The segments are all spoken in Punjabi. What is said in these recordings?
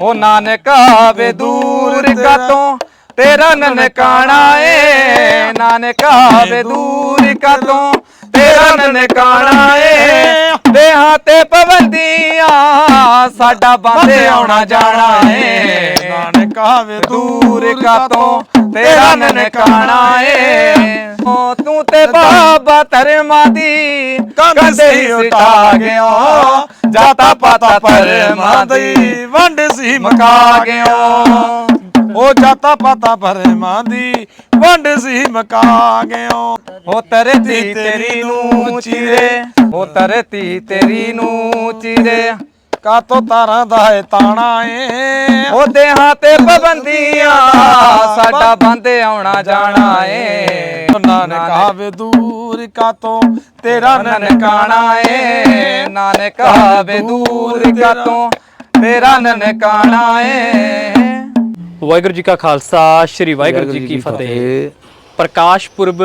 ਉਹ ਨਾਨਕ ਆਵੇ ਦੂਰ ਕਾਤੋਂ ਤੇਰਾ ਨਨਕਾਣਾ ਏ। ਨਾਨਕ ਆਵੇ ਦੂਰ ਕਾਤੋਂ ਤੇਰਾ ਨਨਕਾਣਾ ਏ। ਦੇਹਾਂ ਤੇ ਪਵੰਦੀਆਂ ਸਾਡਾ ਬੰਦੇ ਆਉਣਾ ਜਾਣਾ ਏ। ਨਾਨਕ ਆਵੇ ਦੂਰ ਕਾਤੋਂ ਤੇਰਾ ਨਨਕਾਣਾ ਏ। ਓ ਤੂੰ ਤੇ ਬਾਬਾ ਧਰਮਾਂ ਦੀ ਕੰਧ ਸੀ ਉਟਾ ਗਿਆ ਜਾਤਾ ਪਾਤਾ ਪਰਮਾਂ ਦੀ ਵੰਡ ਸੀ ਮਕਾ ਗਿਓ। ਉਹ ਜਾਤਾ ਪਾਤਾ ਪਰਮਾਂ ਦੀ ਵੰਡ ਸੀ ਮਕਾ ਗਿਓ। ਉਹ ਤਰਤੀ ਤੇਰੀ ਨੂੰ ਚੀਰੇ। ਉਹ ਤਰਤੀ ਤੇਰੀ ਨੂੰ ਚੀਰੇ। ਕਾਤੋਂ ਤਾਰਾਂ ਦਾ ਹੈ ਤਾਣਾ ਏ। ਉਹ ਦੇਹਾਂ ਤੇ ਪਾਬੰਦੀਆਂ ਸਾਡਾ ਬੰਦੇ ਆਉਣਾ ਜਾਣਾ ਏ। ਨਾਨਕ ਆਵੇ ਦੂਰ ਕਾਤੋਂ ਤੇਰਾ ਨਨਕਾਣਾ ਏ। ਨਾਨਕ ਆਵੇ ਦੂਰ ਕਾਤੋਂ ਤੇਰਾ ਨਨਕਾਣਾ ਏ। ਵਾਹਿਗੁਰੂ ਜੀ ਕਾ ਖਾਲਸਾ ਸ੍ਰੀ ਵਾਹਿਗੁਰੂ ਜੀ ਕੀ ਫਤਿਹ। ਪ੍ਰਕਾਸ਼ ਪੁਰਬ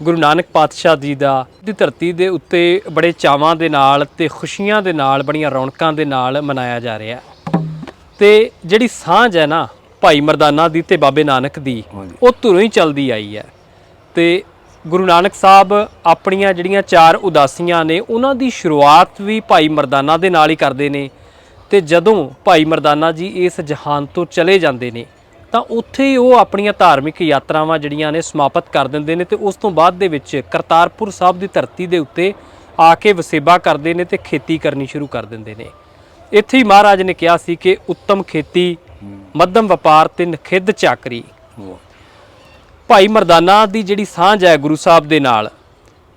ਗੁਰੂ ਨਾਨਕ ਪਾਤਸ਼ਾਹ ਜੀ ਦਾ ਦੀ ਧਰਤੀ ਦੇ ਉੱਤੇ ਬੜੇ ਚਾਵਾਂ ਦੇ ਨਾਲ ਤੇ ਖੁਸ਼ੀਆਂ ਦੇ ਨਾਲ ਬੜੀਆਂ ਰੌਣਕਾਂ ਦੇ ਨਾਲ ਮਨਾਇਆ ਜਾ ਰਿਹਾ ਤੇ ਜਿਹੜੀ ਸਾਂਝ ਹੈ ਨਾ ਭਾਈ ਮਰਦਾਨਾ ਦੀ ਤੇ ਬਾਬੇ ਨਾਨਕ ਦੀ ਉਹ ਧੁਰੋਂ ਹੀ ਚੱਲਦੀ ਆਈ ਹੈ। ਤੇ ਗੁਰੂ ਨਾਨਕ ਸਾਹਿਬ ਆਪਣੀਆਂ ਜਿਹੜੀਆਂ ਚਾਰ ਉਦਾਸੀਆਂ ਨੇ ਉਹਨਾਂ ਦੀ ਸ਼ੁਰੂਆਤ ਵੀ ਭਾਈ ਮਰਦਾਨਾ ਦੇ ਨਾਲ ਹੀ ਕਰਦੇ ਨੇ। ਤੇ ਜਦੋਂ ਭਾਈ ਮਰਦਾਨਾ ਜੀ ਇਸ ਜਹਾਨ ਤੋਂ ਚਲੇ ਜਾਂਦੇ ਨੇ ਤਾਂ ਉੱਥੇ ਹੀ ਉਹ ਆਪਣੀਆਂ ਧਾਰਮਿਕ ਯਾਤਰਾਵਾਂ ਜਿਹੜੀਆਂ ਨੇ ਸਮਾਪਤ ਕਰ ਦਿੰਦੇ ਨੇ ਤੇ ਉਸ ਤੋਂ ਬਾਅਦ ਦੇ ਵਿੱਚ ਕਰਤਾਰਪੁਰ ਸਾਹਿਬ ਦੀ ਧਰਤੀ ਦੇ ਉੱਤੇ ਆ ਕੇ ਵਸੇਬਾ ਕਰਦੇ ਨੇ ਤੇ ਖੇਤੀ ਕਰਨੀ ਸ਼ੁਰੂ ਕਰ ਦਿੰਦੇ ਨੇ। ਇੱਥੇ ਹੀ ਮਹਾਰਾਜ ਨੇ ਕਿਹਾ ਸੀ ਕਿ ਉੱਤਮ ਖੇਤੀ ਮੱਧਮ ਵਪਾਰ ਤੇ ਨਖਿੱਧ ਚਾਕਰੀ। ਭਾਈ ਮਰਦਾਨਾ ਦੀ ਜਿਹੜੀ ਸਾਂਝ ਹੈ ਗੁਰੂ ਸਾਹਿਬ ਦੇ ਨਾਲ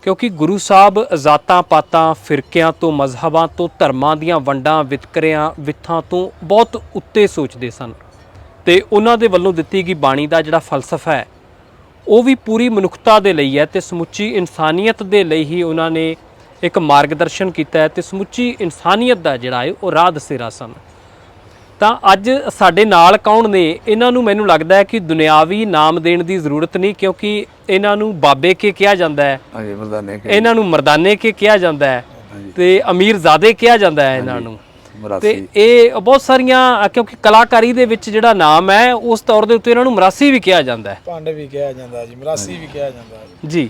ਕਿਉਂਕਿ ਗੁਰੂ ਸਾਹਿਬ ਜ਼ਾਤਾਂ ਪਾਤਾਂ, ਫਿਰਕਿਆਂ ਤੋਂ, ਮਜ਼ਹਬਾਂ ਤੋਂ, ਧਰਮਾਂ ਦੀਆਂ ਵੰਡਾਂ, ਵਿਤਕਰਿਆਂ, ਵਿਥਾਂ ਤੋਂ ਬਹੁਤ ਉੱਤੇ ਸੋਚਦੇ ਸਨ। ਤੇ ਉਹਨਾਂ ਦੇ ਵੱਲੋਂ ਦਿੱਤੀ ਗਈ ਬਾਣੀ ਦਾ ਜਿਹੜਾ ਫਲਸਫਾ ਹੈ, ਉਹ ਵੀ ਪੂਰੀ ਮਨੁੱਖਤਾ ਦੇ ਲਈ ਹੈ ਤੇ ਸਮੁੱਚੀ ਇਨਸਾਨੀਅਤ ਦੇ ਲਈ ਹੀ ਉਹਨਾਂ ਨੇ ਇੱਕ ਮਾਰਗਦਰਸ਼ਨ ਕੀਤਾ ਹੈ ਤੇ ਸਮੁੱਚੀ ਇਨਸਾਨੀਅਤ ਦਾ ਜਿਹੜਾ ਹੈ, ਉਹ ਰਾਹ ਦਸੇਰਾ ਸਨ। ਤਾਂ ਅੱਜ ਸਾਡੇ ਨਾਲ ਕੌਣ ਨੇ? ਇਹਨਾਂ ਨੂੰ ਮੈਨੂੰ ਲੱਗਦਾ ਹੈ ਕਿ ਦੁਨਿਆਵੀ ਨਾਮ ਦੇਣ ਦੀ ਜ਼ਰੂਰਤ ਨਹੀਂ ਕਿਉਂਕਿ ਇਹਨਾਂ ਨੂੰ ਬਾਬੇ ਕੇ ਕਿਹਾ ਜਾਂਦਾ ਹੈ। ਹਾਂਜੀ ਮਰਦਾਨੇ ਕੇ। ਇਹਨਾਂ ਨੂੰ ਮਰਦਾਨੇ ਕੇ ਕਿਹਾ ਜਾਂਦਾ ਹੈ ਤੇ ਅਮੀਰਜ਼ਾਦੇ ਕਿਹਾ ਜਾਂਦਾ ਹੈ ਇਹਨਾਂ ਨੂੰ। ਤੇ ਇਹ ਬਹੁਤ ਸਾਰੀਆਂ ਕਿਉਂਕਿ ਕਲਾਕਾਰੀ ਦੇ ਵਿੱਚ ਜਿਹੜਾ ਨਾਮ ਹੈ ਉਸ ਤੌਰ ਦੇ ਉੱਤੇ ਇਹਨਾਂ ਨੂੰ ਮਰਾਸੀ ਵੀ ਕਿਹਾ ਜਾਂਦਾ ਹੈ। ਪੰਡ ਵੀ ਕਿਹਾ ਜਾਂਦਾ ਜੀ ਮਰਾਸੀ ਵੀ ਕਿਹਾ ਜਾਂਦਾ ਜੀ ਜੀ।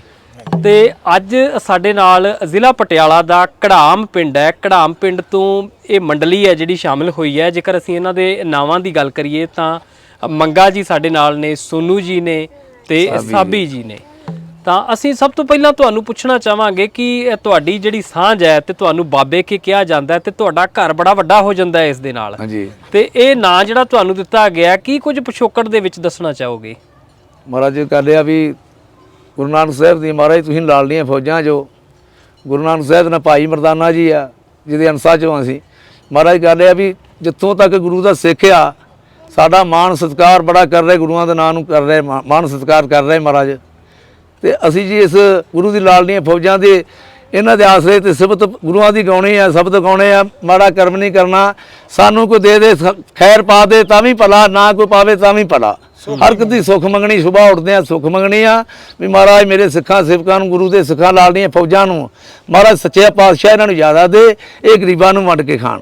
ਤੇ ਅੱਜ ਸਾਡੇ ਨਾਲ ਜ਼ਿਲ੍ਹਾ ਪਟਿਆਲਾ ਦਾ ਕੜਾਮ ਪਿੰਡ ਹੈ। ਕੜਾਮ ਪਿੰਡ ਤੋਂ ਇਹ ਮੰਡਲੀ ਹੈ ਜਿਹੜੀ ਸ਼ਾਮਿਲ ਹੋਈ ਹੈ। ਜੇਕਰ ਅਸੀਂ ਇਹਨਾਂ ਦੇ ਨਾਵਾਂ ਦੀ ਗੱਲ ਕਰੀਏ ਤਾਂ ਮੰਗਾ ਜੀ ਸਾਡੇ ਨਾਲ ਨੇ ਸੋਨੂ ਜੀ ਨੇ ਤੇ ਸਾਬੀ ਜੀ। ਨੇ। ਤਾਂ ਅਸੀਂ ਸਭ ਤੋਂ ਪਹਿਲਾਂ ਤੁਹਾਨੂੰ ਪੁੱਛਣਾ ਚਾਹਾਂਗੇ ਕਿ ਤੁਹਾਡੀ ਜਿਹੜੀ ਸਾਂਝ ਹੈ ਤੇ ਤੁਹਾਨੂੰ ਬਾਬੇ ਕੇ ਕਿਹਾ ਜਾਂਦਾ ਤੇ ਤੁਹਾਡਾ ਘਰ ਬੜਾ ਵੱਡਾ ਹੋ ਜਾਂਦਾ ਹੈ ਇਸ ਦੇ ਨਾਲ। ਹਾਂਜੀ। ਤੇ ਇਹ ਨਾਂ ਜਿਹੜਾ ਤੁਹਾਨੂੰ ਦਿੱਤਾ ਗਿਆ ਕੀ ਕੁਝ ਪਿਛੋਕੜ ਦੇ ਵਿੱਚ ਦੱਸਣਾ ਚਾਹੋਗੇ? ਮਹਾਰਾਜ ਜੀ ਕਰ ਲਿਆ ਵੀ ਗੁਰੂ ਨਾਨਕ ਸਾਹਿਬ ਦੀ ਮਹਾਰਾਜ, ਤੁਸੀਂ ਲਾਲੜੀਆਂ ਫੌਜਾਂ ਜੋ। ਗੁਰੂ ਨਾਨਕ ਸਾਹਿਬ ਨਾਲ ਭਾਈ ਮਰਦਾਨਾ ਜੀ ਆ, ਜਿਹਦੇ ਅਨਸਾ ਚੋਂ ਅਸੀਂ। ਮਹਾਰਾਜ, ਗੱਲ ਲਿਆ ਵੀ ਜਿੱਥੋਂ ਤੱਕ ਗੁਰੂ ਦਾ ਸਿੱਖਿਆ ਸਾਡਾ ਮਾਣ ਸਤਿਕਾਰ ਬੜਾ ਕਰ ਰਹੇ ਗੁਰੂਆਂ ਦੇ ਨਾਂ ਨੂੰ ਕਰ ਰਹੇ ਮਾ- ਮਾਣ ਸਤਿਕਾਰ ਕਰ ਰਹੇ ਮਹਾਰਾਜ। ਤੇ ਅਸੀਂ ਜੀ ਇਸ ਗੁਰੂ ਦੀ ਲਾਲੜੀਆਂ ਫੌਜਾਂ ਦੇ ਇਹਨਾਂ ਦੇ ਆਸਰੇ ਤੇ ਸਿਫਤ ਗੁਰੂਆਂ ਦੀ ਗਾਉਣੀ ਆ, ਸ਼ਬਦ ਗਾਉਣੇ ਆ, ਮਾੜਾ ਕਰਮ ਨਹੀਂ ਕਰਨਾ, ਸਾਨੂੰ ਕੋਈ ਦੇ ਦੇ, ਖੈਰ ਪਾ ਦੇ ਤਾਂ ਵੀ ਭਲਾ, ਨਾ ਕੋਈ ਪਾਵੇ ਤਾਂ ਵੀ ਭਲਾ। ਹਰ ਇੱਕ ਦੀ ਸੁੱਖ ਮੰਗਣੀ ਸੁਭਾ ਉੱਠਦੇ ਆ ਸੁੱਖ ਮੰਗਣੀ ਆ, ਵੀ ਮਹਾਰਾਜ ਮੇਰੇ ਸਿੱਖਾਂ, ਸੇਵਕਾਂ ਨੂੰ, ਗੁਰੂ ਦੇ ਸਿੱਖਾਂ ਲਾਲੜੀਆਂ ਫੌਜਾਂ ਨੂੰ, ਮਹਾਰਾਜ ਸੱਚੇ ਪਾਤਸ਼ਾਹ ਇਹਨਾਂ ਨੂੰ ਜ਼ਿਆਦਾ ਦੇ, ਇਹ ਗਰੀਬਾਂ ਨੂੰ ਵੰਡ ਕੇ ਖਾਣ।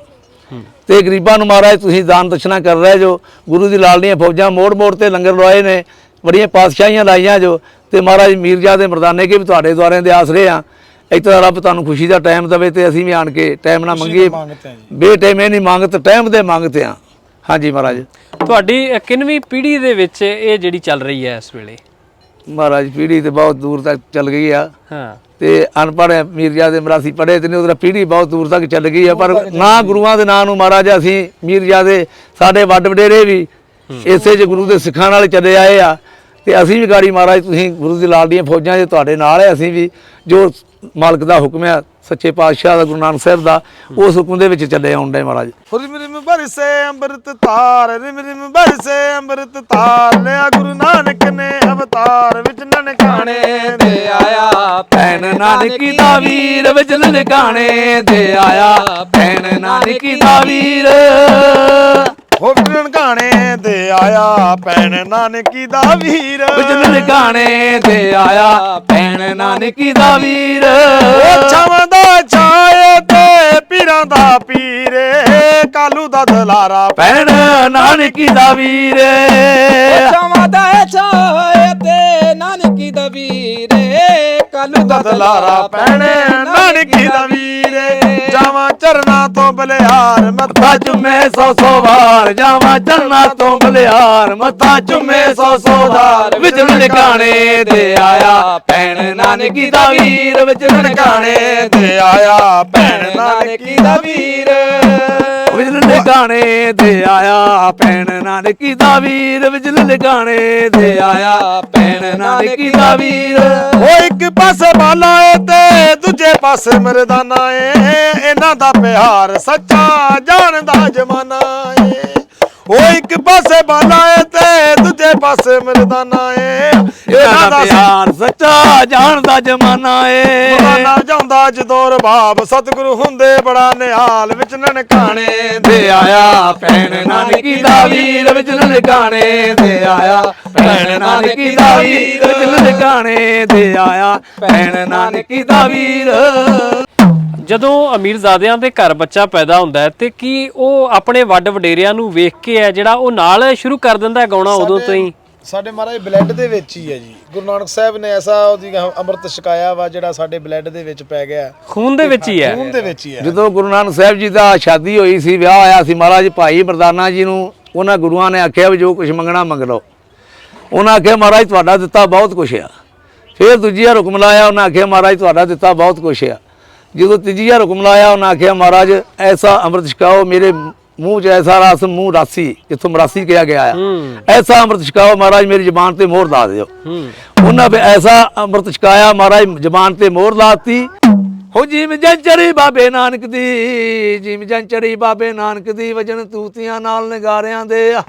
ਤੇ ਗਰੀਬਾਂ ਨੂੰ ਮਹਾਰਾਜ ਤੁਸੀਂ ਦਾਨ ਦਸ਼ਨਾ ਕਰ ਰਹੇ ਜੋ, ਗੁਰੂ ਦੀ ਲਾਲੜੀਆਂ ਫੌਜਾਂ ਮੋੜ ਮੋੜ ਤੇ ਲੰਗਰ ਲਵਾਏ ਨੇ, ਬੜੀਆਂ ਪਾਤਸ਼ਾਹੀਆਂ ਲਾਈਆਂ ਜੋ, ਤੇ ਮਹਾਰਾਜ ਮੀਰਜਾ ਦੇ ਮਰਦਾਨੇ ਕੇ ਵੀ ਤੁਹਾਡੇ ਦੁਆਰਿਆਂ ਦੇ ਆਸਰੇ ਆ ਇਤਨਾ ਰੱਬ ਤੁਹਾਨੂੰ ਖੁਸ਼ੀ ਦਾ ਟਾਈਮ ਦਵੇ ਤੇ ਅਸੀਂ ਵੀ ਆਣ ਕੇ ਟਾਈਮ ਨਾ ਮੰਗੀਏ। ਜੀ। ਬੇਟਾਈਮੇ ਨਹੀਂ ਮੰਗਤ ਟਾਈਮ ਦੇ ਮੰਗਤੇ ਆ ਹਾਂਜੀ ਮਹਾਰਾਜ। ਤੁਹਾਡੀ ਕਿੰਨਵੀਂ ਪੀੜ੍ਹੀ ਦੇ ਵਿੱਚ ਇਹ ਜਿਹੜੀ ਚੱਲ ਰਹੀ ਹੈ ਇਸ ਵੇਲੇ? ਮਹਾਰਾਜ ਪੀੜ੍ਹੀ ਤੇ ਬਹੁਤ ਦੂਰ ਤੱਕ ਚੱਲ ਗਈ ਆ। ਹਾਂ। ਤੇ ਅਨਪੜ੍ਹ ਮੀਰਜਾ ਦੇ ਮਰਾਸੀ ਪੜ੍ਹੇ ਤੇ ਨੇ ਉਹਦਾ ਪੀੜ੍ਹੀ ਬਹੁਤ ਦੂਰ ਤੱਕ ਚੱਲ ਗਈ ਆ। ਪਰ ਨਾ ਗੁਰੂਆਂ ਦੇ ਨਾਂ ਨੂੰ ਮਹਾਰਾਜ ਅਸੀਂ ਮੀਰਜਾ ਦੇ ਸਾਡੇ ਵੱਡ ਵਡੇਰੇ ਵੀ ਇਸੇ ਚ ਗੁਰੂ ਦੇ ਸਿੱਖਾਂ ਨਾਲ ਚੱਲੇ ਆਏ ਆ। ਤੇ ਅਸੀਂ ਵੀ ਗਾੜੀ ਮਹਾਰਾਜ ਤੁਸੀਂ ਗੁਰੂ ਦੀ ਲਾਲੜੀਆਂ ਫੌਜਾਂ ਦੇ ਤੁਹਾਡੇ ਨਾਲ ਹੈ ਅਸੀਂ ਵੀ ਜੋ ਮਾਲਕ ਦਾ ਹੁਕਮ ਆ ਸੱਚੇ ਪਾਤਸ਼ਾਹ ਦਾ ਗੁਰੂ ਨਾਨਕ ਸਾਹਿਬ ਦਾ ਉਸ ਹੁਕਮ ਦੇ ਵਿੱਚ ਚੱਲੇ ਆਉਂਦੇ ਮਹਾਰਾਜ। ਰਿਮ ਰਿਮ ਬਰਸੇ ਅੰਮ੍ਰਿਤ ਤਾਰ ਰਿਮ ਰਿਮ ਬਰਸੇ ਅੰਮ੍ਰਿਤ ਤਾਰ ਲਿਆ ਗੁਰੂ ਨਾਨਕ ਨੇ ਅਵਤਾਰ ਵਿੱਚ ਨਨਕਾਣੇ ਦੇ ਆਇਆ। ਭੈਣ ਨਾਨਕੀ ਦਾ ਵੀਰ ਵਿੱਚ ਨਨਕਾਣੇ ਦੇ ਆਇਆ। ਭੈਣ ਨਾਨਕੀ ਦਾ ਵੀਰ ਹੋ ਨਨਕਾਣੇ ਦੇ ਆਇਆ ਭੈਣ ਨਾਨਕੀ ਦਾ ਵੀਰ। ਵਿੱਚ ਨਨਕਾਣੇ ਦੇ ਆਇਆ ਭੈਣ ਨਾਨਕੀ ਦਾ ਵੀਰ। ਉਹ ਛਾਵਾਂ ਦਾ ਛਾਏ ਤੇ ਪੀਰਾਂ ਦਾ ਪੀਰੇ ਕਾਲੂ ਦਾ ਦਲਾਰਾ। ਭੈਣ ਨਾਨਕੀ ਦਾ ਵੀਰ। ਚਾਵਾਂ ਦਾ ਛਾਏ ਤੇ ਨਾਨਕੀ ਦਾ ਵੀਰੇ ਕਾਲੂ ਦਾ ਦਲਾਰਾ ਪੈਣੇ ਨਾਨਕੀ ਦਾ ਵੀਰੇ ਜਾਵਾਂ ਚਰਨਾ ਬਲਿਆਰ, ਮੱਥਾ ਮੱਥਾ ਚੁੰਮੇ ਸੌ ਸੌ ਵਾਰ, ਜਾਵਾਂ ਚਰਨਾ ਤੋਂ ਬਲਿਆਰ, ਮੱਥਾ ਚੁੰਮੇ ਸੌ ਸੌ ਵਾਰ ਵਿੱਚ ਲੜਕਾਣੇ ਤੇ ਆਇਆ ਭੈਣ ਨਾਨਕੀ ਦਾ ਵੀਰ, ਵਿੱਚ ਲੜਕਾਣੇ ਤੇ ਆਇਆ ਭੈਣ ਨਾਨਕੀ ਦਾ ਵੀਰ। ਵਿੱਚ ਗਾਣੇ ਤੇ ਆਇਆ ਭੈਣ ਨਾਨਕੀ ਦਾ ਵੀਰ, ਵਿੱਚ ਲੜਕਾਣੇ ਤੇ ਆਇਆ ਭੈਣ ਨਾਨਕੀ ਦਾ ਵੀਰ। ਉਹ ਇੱਕ ਪਾਸੇ ਬਾਲਾ ਏ ਤੇ ਦੂਜੇ ਪਾਸੇ ਮਰਦਾਨਾ ਏ, ਇਹਨਾਂ ਦਾ ਪਿਆਰ ਸੱਚਾ ਜਾਣਦਾ ਜਮਾਨਾ ਏ। ਉਹ ਇੱਕ ਪਾਸੇ ਬਾਲਾ ਏ ਤੇ ਦੂਜੇ ਪਾਸੇ ਮਰਦਾਨਾ ਏ। ਇਹਨਾਂ ਦਾ ਪਿਆਰ ਸੱਚਾ ਜਾਣਦਾ ਜਮਾਨਾ ਏ। ਮਰਦਾਨਾ ਜਾਂਦਾ ਜਦੋਂ ਰਬਾਬ ਸਤਿਗੁਰੂ ਹੁੰਦੇ ਬੜਾ ਨਿਹਾਲ ਵਿੱਚ ਨਨਕਾਣੇ ਤੇ ਆਇਆ। ਭੈਣ ਨਾਨਕੀ ਦਾ ਵੀਰ ਵਿੱਚ ਲਲਕਾਣੇ ਤੇ ਆਇਆ। ਭੈਣ ਨਾਨਕੀ ਦਾ ਵੀਰ ਵਿੱਚ ਲਲਕਾਣੇ ਤੇ ਆਇਆ। ਭੈਣ ਨਾਨਕੀ ਦਾ ਵੀਰ ਜਦੋਂ ਅਮੀਰਜ਼ਾਦਿਆਂ ਦੇ ਘਰ ਬੱਚਾ ਪੈਦਾ ਹੁੰਦਾ ਹੈ ਤੇ ਕੀ ਉਹ ਆਪਣੇ ਵੱਡ ਵਡੇਰਿਆਂ ਨੂੰ ਵੇਖ ਕੇ ਹੈ ਜਿਹੜਾ ਉਹ ਨਾਲ ਸ਼ੁਰੂ ਕਰ ਦਿੰਦਾ ਹੈ ਗਾਉਣਾ ਉਦੋਂ ਤੋਂ ਹੀ? ਸਾਡੇ ਮਹਾਰਾਜ ਬਲੱਡ ਦੇ ਵਿੱਚ ਹੀ ਹੈ ਜੀ। ਗੁਰੂ ਨਾਨਕ ਸਾਹਿਬ ਨੇ ਐਸਾ ਉਹਦੀ ਅੰਮ੍ਰਿਤ ਛਕਾਇਆ ਵਾ ਜਿਹੜਾ ਸਾਡੇ ਬਲੱਡ ਦੇ ਵਿੱਚ ਪੈ ਗਿਆ। ਖੂਨ ਦੇ ਵਿੱਚ ਹੀ ਹੈ। ਖੂਨ ਦੇ ਵਿੱਚ ਹੀ ਹੈ। ਜਦੋਂ ਗੁਰੂ ਨਾਨਕ ਸਾਹਿਬ ਜੀ ਦਾ ਸ਼ਾਦੀ ਹੋਈ ਸੀ ਵਿਆਹ ਹੋਇਆ ਸੀ ਮਹਾਰਾਜ ਭਾਈ ਮਰਦਾਨਾ ਜੀ ਨੂੰ ਉਹਨਾਂ ਗੁਰੂਆਂ ਨੇ ਆਖਿਆ ਵੀ ਜੋ ਕੁਝ ਮੰਗਣਾ ਮੰਗ ਲਓ। ਉਹਨਾਂ ਆਖਿਆ ਮਹਾਰਾਜ ਤੁਹਾਡਾ ਦਿੱਤਾ ਬਹੁਤ ਕੁਛ ਆ। ਫਿਰ ਦੂਜੀ ਵਾਰ ਹੁਕਮ ਲਾਇਆ ਉਹਨਾਂ ਆਖਿਆ ਮਹਾਰਾਜ ਤੁਹਾਡਾ ਦਿੱਤਾ ਬਹੁਤ ਕੁਛ ਆ। ਜਦੋਂ ਤੀਜੀ ਵਾਰ ਹੁਕਮ ਲਾਇਆ ਉਹਨਾਂ ਆਖਿਆ ਮਹਾਰਾਜ ਐਸਾ ਅੰਮ੍ਰਿਤ ਛਕਾਓ ਮੇਰੇ ਮੂੰਹ 'ਚ ਐਸਾ ਰਸ ਮੂੰਹ ਰਾਸੀ ਜਿੱਥੋਂ ਮਰਾਸੀ ਕਿਹਾ ਗਿਆ ਆ। ਐਸਾ ਅੰਮ੍ਰਿਤ ਛਕਾਓ ਮਹਾਰਾਜ ਮੇਰੀ ਜ਼ਬਾਨ ਤੇ ਮੋਹਰ ਲਾ ਦਿਓ। ਉਹਨਾਂ ਵੀ ਐਸਾ ਅੰਮ੍ਰਿਤ ਛਕਾਇਆ ਮਹਾਰਾਜ ਜ਼ਬਾਨ ਤੇ ਮੋਹਰ ਲਾਤੀ ਹੋ ਜਿਮ ਜੰਚਰੀ ਬਾਬੇ ਨਾਨਕ ਦੀ ਜਿਮ ਜੰਚਰੀ ਬਾਬੇ ਨਾਨਕ ਦੀ ਵਜਨ ਤੂਤੀਆਂ ਨਾਲ ਨਗਾਰਿਆਂ ਦੇ ਆ।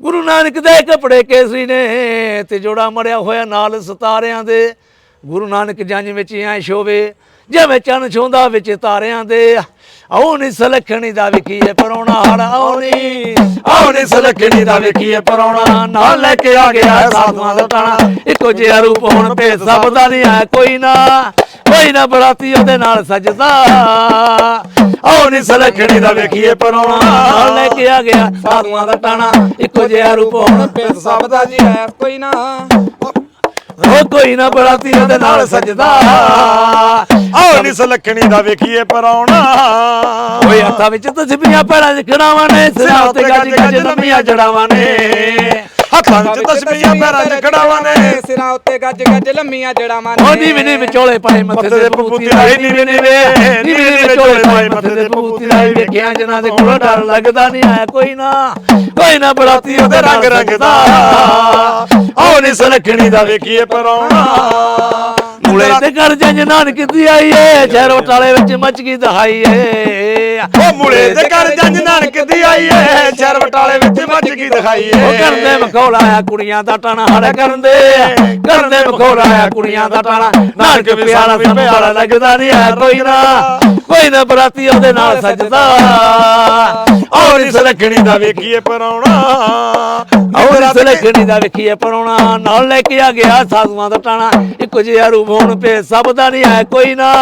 ਗੁਰੂ ਨਾਨਕ ਦੇ ਕੱਪੜੇ ਕੇਸਰੀ ਨੇ ਤੇ ਜੋੜਾ ਮੜਿਆ ਹੋਇਆ ਨਾਲ ਸਤਾਰਿਆਂ ਦੇ। ਗੁਰੂ ਨਾਨਕ ਜੰਜ ਵਿੱਚ ਐ ਸ਼ੋਵੇ ਜਿਵੇਂ ਚੰਨ ਛੋਂਦਾ ਵਿੱਚ ਤਾਰਿਆਂ ਦੇ। ਆ। ਸਲਖਣੀ ਦਾ ਵਿਖੀਏ ਪਰੋਣਾ ਹੜ ਆਉ ਨੀ। ਸਲਖਣੀ ਦਾ ਵਿਖੀਏ ਪਰੋਣਾ। ਨਾਲ ਲੈ ਕੇ ਆ ਗਿਆ ਸਾਧੂਆਂ ਦਾ ਤਾਣਾ। ਇੱਕੋ ਜਿਹਾ ਰੂਪ ਹੁਣ ਤੇ ਸਭ ਦਾ ਨਹੀਂ ਹੈ ਕੋਈ ਨਾ। ਕੋਈ ਨਾ ਬਰਾਤੀ ਉਹਦੇ ਨਾਲ ਸਜਦਾ। ਆਉ ਸਲਖਣੀ ਦਾ ਵੇਖੀਏ ਪਰੋਣਾ। ਨਾਲ ਲੈ ਕੇ ਆ ਗਿਆ ਸਾਧੂਆਂ ਦਾ ਟਾਣਾ ਇੱਕੋ ਜਿਹਾ ਰੂਪ ਹੁਣ ਤੇ ਸਭ ਦਾ ਜੀ ਹੈ ਕੋਈ ਨਾ। ਉਹ ਕੋਈ ਨਾ ਬਰਾਤੀ ਉਹਦੇ ਨਾਲ ਸਜਦਾ। ਆਓ ਨੀ ਸਲਖਣੀ ਦਾ ਵੇਖੀਏ ਪਰਾਉਣਾ ਓਏ ਹੱਥਾਂ ਵਿੱਚ ਤਸਬੀਹਾਂ ਪੈੜਾਂ 'ਚ ਖੜਾਵਾਂ ਨੇ ਸਿਰਾਂ ਉੱਤੇ ਗੱਜ ਗੱਜ ਲੰਮੀਆਂ ਜੜਾਵਾਂ ਨੇ। ਹੱਥਾਂ ਵਿੱਚ ਤਸਬੀਹਾਂ ਪੈਰਾਂ 'ਚ ਖੜਾਵਾਂ ਨੇ। ਸਿਰਾਂ ਉੱਤੇ ਗੱਜ ਗੱਜ ਲੰਮੀਆਂ ਜੜਾਵਾਂ ਉਹ ਨੀਵੇਂ ਨੀਵੇਂ ਵਿਚੋਲੇ ਪਾਏ ਮੱਥੇ ਤੇ ਪਪੂਤੀ ਲਾਈ ਨੀਵੇਂ ਨੀਵੇਂ ਨੀਵੇਂ ਨੀਵੇਂ ਵਿਚੋਲੇ ਪਾਏ ਮੱਥੇ ਤੇ ਪਪੂਤੀ ਲਾਈ ਵੇਖਿਆ ਜਨਾਂ ਦੇ ਕੋਲੋਂ ਡਰ ਲੱਗਦਾ ਨਹੀਂ ਆਇਆ ਕੋਈ ਨਾ। ਕੋਈ ਨਾ ਬਰਾਤੀ ਉਹਦੇ ਰੰਗ ਰੰਗ ਦਾ। ਆਉ ਨੀ ਸਲਖਣੀ ਦਾ ਵੇਖੀਏ ਪਰਾਉਣਾ ਮੂਲੇ ਤੇ ਕਰ ਜੰਜ ਨਾਨਕ ਦੀ ਆਈ ਏ? ਸ਼ਹਿਰੋ ਟਾਲੇ ਵਿੱਚ ਮੱਚ ਗਈ ਦਹਾਈ ਏ ਉਹ ਮੁੜੇ ਤੇ ਕਰ ਜੰਜ ਨਾਨਕ ਦੀ ਆਈ ਏ ਚਰ ਬਟਾਲੇ ਵਿੱਚ ਮੱਚ ਗਈ ਦਿਖਾਈ ਏ। ਉਹ ਕਰਦੇ ਮਖੌਲਾ ਆ ਕੁੜੀਆਂ ਦਾ ਟਾਣਾ ਹੜ ਕਰਦੇ ਕਰਦੇ ਮਖੌਲਾ ਆ ਕੁੜੀਆਂ ਦਾ ਟਾਣਾ। ਨਾਨਕ ਪਿਆਰਾ ਬੜਾ ਲੱਗਦਾ ਨਹੀਂ ਹੈ ਕੋਈ ਨਾ ਕੋਈ ਨਾ ਬਰਾਤੀ ਉਹਦੇ ਨਾਲ ਸਜਦਾ। ਆਓ ਨੀ ਸਲਖਣੀ ਦਾ ਵੇਖੀਏ ਪਰਾਉਣਾ ਔਰ ਸਲਖਣੀ ਦਾ ਵੇਖੀਏ ਪਰੋਣਾ। ਨਾਲ ਲੈ ਕੇ ਆ ਗਿਆ ਸਾਧੂਆਂ ਦਾ ਟਾਣਾ। ਇੱਕੋ ਜਿਹਾ ਰੂਪ ਹੁਣ ਪੇ ਸਭ ਦਾ ਨਹੀਂ ਹੈ ਕੋਈ ਨਾ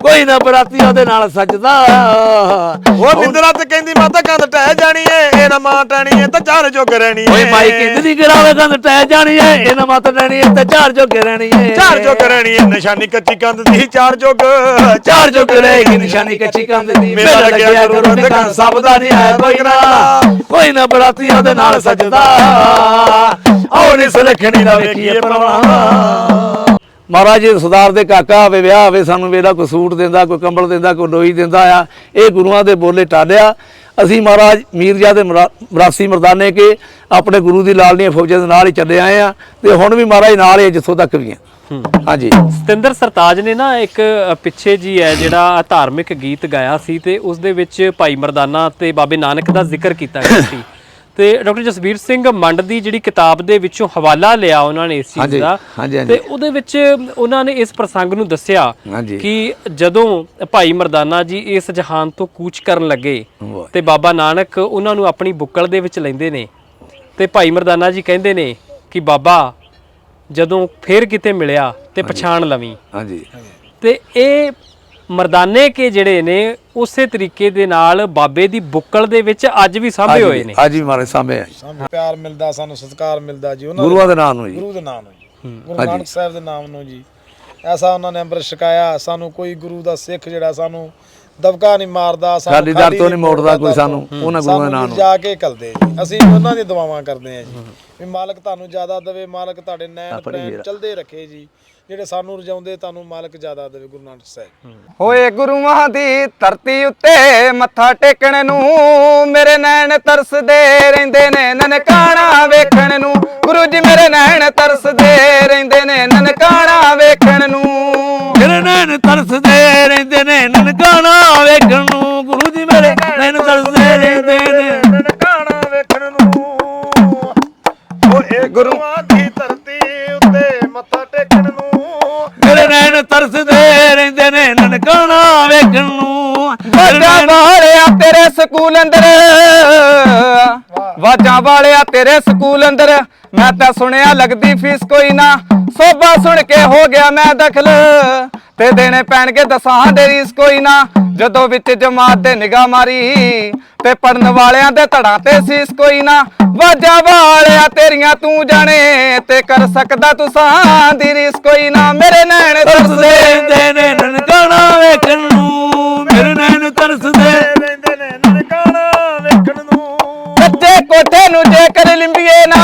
ਕੋਈ ਨਾ ਬਰਾਤੀ ਉਹਦੇ ਨਾਲ ਸਜਦਾ ਉਹ ਨਿੰਦਰਾ ਤੇ ਕਹਿੰਦੀ ਮਾਤਾ ਕੰਧ ਟਹਿ ਜਾਣੀ ਏ ਇਹ ਨਾ ਮਾਂ ਟਾਣੀ ਏ ਤਾਂ ਚਾਰ ਜੋਗ ਰਹਿਣੀ ਏ ਓਏ ਮਾਈ ਕਿੰਦਰੀ ਕਰਾਵੇ ਕੰਦ ਟਹਿ ਜਾਣੀ ਏ ਇਹਨਾਂ ਮਤ ਰਹਿਣੀ ਏ ਤੇ ਚਾਰ ਜੋਗੇ ਰਹਿਣੀ ਏ ਚਾਰ ਜੋਗ ਰਹਿਣੀ ਏ ਨਿਸ਼ਾਨੀ ਕੱਚੀ ਕੰਧ ਦੀ ਚਾਰ ਜੋਗ ਚਾਰ ਜੋਗ ਰਹੇਗੀ ਨਿਸ਼ਾਨੀ ਕੱਚੀ ਕੰਦ ਦੀ ਮੇਰਾ ਲੱਗਿਆ ਕਰੋ ਤੇ ਕੰਨ ਸਭ ਦਾ ਨਹੀਂ ਹੈ ਕੋਈ ਨਾ ਕੋਈ ਨਾ ਬਰਾਤੀ ਉਹਦੇ ਨਾਲ ਸਜਦਾ ਨੀ ਸਲਖਣੀ ਦਾ ਵੇਖੀਏ ਪਰਵਾਣਾ ਮਹਾਰਾਜ ਜੀ ਸਰਦਾਰ ਦੇ ਕਾਕਾ ਹੋਵੇ ਵਿਆਹ ਹੋਵੇ ਸਾਨੂੰ ਵੇਲਾ ਕੋਈ ਸੂਟ ਦਿੰਦਾ ਕੋਈ ਕੰਬਲ ਦਿੰਦਾ ਕੋਈ ਲੋਈ ਦਿੰਦਾ ਆ। ਇਹ ਗੁਰੂਆਂ ਦੇ ਬੋਲੇ ਟਾਲਿਆ। ਅਸੀਂ ਮਹਾਰਾਜ ਮੀਰਜਾ ਦੇ ਮਰਾ- ਮਰਾਸੀ ਮਰਦਾਨੇ ਕੇ ਆਪਣੇ ਗੁਰੂ ਦੀ ਲਾਲਨੀਆਂ ਫੌਜਾਂ ਦੇ ਨਾਲ ਹੀ ਚੱਲੇ ਆਏ ਆ ਤੇ ਹੁਣ ਵੀ ਮਹਾਰਾਜ ਨਾਲ ਹੀ ਜਿੱਥੋਂ ਤੱਕ ਵੀ ਆ। ਹਾਂਜੀ। ਸਤਿੰਦਰ ਸਰਤਾਜ ਨੇ ਨਾ ਇੱਕ ਪਿੱਛੇ ਜੀ ਹੈ ਜਿਹੜਾ ਧਾਰਮਿਕ ਗੀਤ ਗਾਇਆ ਸੀ ਤੇ ਉਸ ਦੇ ਵਿੱਚ ਭਾਈ ਮਰਦਾਨਾ ਤੇ ਬਾਬੇ ਨਾਨਕ ਦਾ ਜ਼ਿਕਰ ਕੀਤਾ ਗਿਆ ਸੀ। ਤੇ ਡਾਕਟਰ ਜਸਬੀਰ ਸਿੰਘ ਮੰਡ ਦੀ ਜਿਹੜੀ ਕਿਤਾਬ ਦੇ ਵਿੱਚੋਂ ਹਵਾਲਾ ਲਿਆ ਉਹਨਾਂ ਨੇ ਇਸ ਚੀਜ਼ ਦਾ। ਤੇ ਉਹਦੇ ਵਿੱਚ ਉਹਨਾਂ ਨੇ ਇਸ ਪ੍ਰਸੰਗ ਨੂੰ ਦੱਸਿਆ। ਕਿ ਜਦੋਂ ਭਾਈ ਮਰਦਾਨਾ ਜੀ ਇਸ ਜਹਾਨ ਤੋਂ ਕੂਚ ਕਰਨ ਲੱਗੇ। ਤੇ ਬਾਬਾ ਨਾਨਕ ਉਹਨਾਂ ਨੂੰ ਆਪਣੀ ਬੁੱਕਲ ਦੇ ਵਿੱਚ ਲੈਂਦੇ ਨੇ ਤੇ ਭਾਈ ਮਰਦਾਨਾ ਜੀ ਕਹਿੰਦੇ ਨੇ ਕਿ ਬਾਬਾ ਜਦੋਂ ਫੇਰ ਕਿਤੇ ਮਿਲਿਆ ਤੇ ਪਛਾਣ ਲਵੀਂ ਹਾਂਜੀ ਤੇ ਇਹ ਮਰਦਾਨੇ ਕੇ ਜਿਹੜੇ ਨੇ ਉਸੇ ਤਰੀਕੇ ਦੇ ਨਾਲ ਬਾਬੇ ਦੀ ਬੁੱਕਲ ਦੇ ਵਿੱਚ ਅੱਜ ਵੀ ਸਾਂਭੇ ਹੋਏ ਨੇ। ਅੱਜ ਵੀ ਮਹਾਰਾਜ ਸਾਹਮਣੇ ਆ। ਸਾਨੂੰ ਪਿਆਰ ਮਿਲਦਾ ਸਾਨੂੰ ਸਤਿਕਾਰ ਮਿਲਦਾ ਜੀ ਉਹਨਾਂ ਗੁਰੂਆਂ ਦੇ ਨਾਮ ਨੂੰ ਜੀ। ਗੁਰੂ ਦੇ ਨਾਮ ਨੂੰ ਜੀ। ਗੁਰੂ ਨਾਨਕ ਸਾਹਿਬ ਦੇ ਨਾਮ ਨੂੰ ਜੀ। ਐਸਾ ਉਹਨਾਂ ਨੇ ਅੰਮ੍ਰਿਤ ਛਕਾਇਆ ਸਾਨੂੰ ਕੋਈ ਗੁਰੂ ਦਾ ਸਿੱਖ ਜਿਹੜਾ ਸਾਨੂੰ ਦਬਕਾ ਨਹੀਂ ਮਾਰਦਾ ਖਾਲੀ ਦਰ ਤੋਂ ਨਹੀਂ ਮੋੜਦਾ ਕੋਈ ਸਾਨੂੰ। ਉਹਨਾਂ ਗੁਰੂਆਂ ਦੇ ਸਾਨੂੰ ਨਾਮ ਨੂੰ। ਜਾ ਕੇ ਕਲਦੇ ਜੀ। ਅਸੀਂ ਉਹਨਾਂ ਦੀ ਦੁਆਵਾਂ ਕਰਦੇ ਹਾਂ ਜੀ। ਵੀ ਮਾਲਕ ਤੁਹਾਨੂੰ ਜ਼ਿਆਦਾ ਦੇਵੇ ਮਾਲਕ ਤੁਹਾਡੇ ਨੈਣ ਪ੍ਰੇਮ ਚਲਦੇ ਰੱਖੇ ਜੀ। ਜਿਹੜੇ ਸਾਨੂੰ ਰਜਾਉਂਦੇ ਤੁਹਾਨੂੰ ਮਾਲਕ ਜ਼ਿਆਦਾ ਦੇਵੇ ਗੁਰੂ ਨਾਨਕ ਸਾਹਿਬ। ਹੋਏ ਗੁਰੂਆਂ ਦੀ ਧਰਤੀ ਉੱਤੇ ਮੱਥਾ ਟੇਕਣ ਨੂੰ ਮੇਰੇ ਨੈਣ ਤਰਸਦੇ ਰਹਿੰਦੇ ਨੇ ਨਨਕਾਣਾ ਵੇਖਣ ਨੂੰ। ਗੁਰੂ ਜੀ ਮੇਰੇ ਨੈਣ ਤਰਸਦੇ ਰਹਿੰਦੇ ਨੇ ਨਨਕਾਣਾ ਵੇਖਣ ਨੂੰ। ਮੇਰੇ ਨੈਣ ਤਰਸਦੇ ਰਹਿੰਦੇ ਨੇ ਨਨਕਾਣਾ ਵੇਖਣ ਨੂੰ ਗੁਰੂ ਜੀ ਸਕੂਲ ਅੰਦਰ। ਵਾਜਾਂ ਵਾਲਿਆ ਤੇਰੇ ਸਕੂਲ ਅੰਦਰ। ਮੈਂ ਤਾਂ ਸੁਣਿਆ ਲੱਗਦੀ ਫੀਸ ਕੋਈ ਨਾ। ਸੋਭਾ ਸੁਣ ਕੇ ਹੋ ਗਿਆ ਮੈਂ ਦਖਲ। ਤੇ ਦੇਣੇ ਪੈਣਗੇ ਦਸਾਂ ਦੇ ਰੀਸ ਕੋਈ ਨਾ। ਜਦੋਂ ਵਿੱਚ ਜਮਾਤ ਦੇ ਨਿਗਾਹ ਮਾਰੀ। ਤੇ ਪੜਨ ਵਾਲਿਆਂ ਦੇ ਧੜਾਂ ਤੇ ਸੀਸ ਕੋਈ ਨਾ। ਵਾਜਾਂ ਵਾਲਿਆ ਤੇਰੀਆਂ ਤੂੰ ਜਾਣੇ। ਤੇ ਕਰ ਸਕਦਾ ਤੂੰ ਸਾਂ ਦੀ ਰੀਸ ਕੋਈ ਨਾ। ਮੇਰੇ ਨੈਣ ਤਰਸਦੇ ਨੇ ਨਨਕਾਣਾ ਵੇਖਣ ਨੂੰ। ਮੇਰੇ ਨੈਣ ਤਰਸਦੇ ਰਹਿੰਦੇ ਨੇ ਨਨਕਾਣਾ ਵੇਖਣ ਨੂੰ। ਕੱਚੇ ਕੋਠੇ ਨੂੰ ਜੇ ਕਰ ਲਿੰਬੀਏ ਨਾ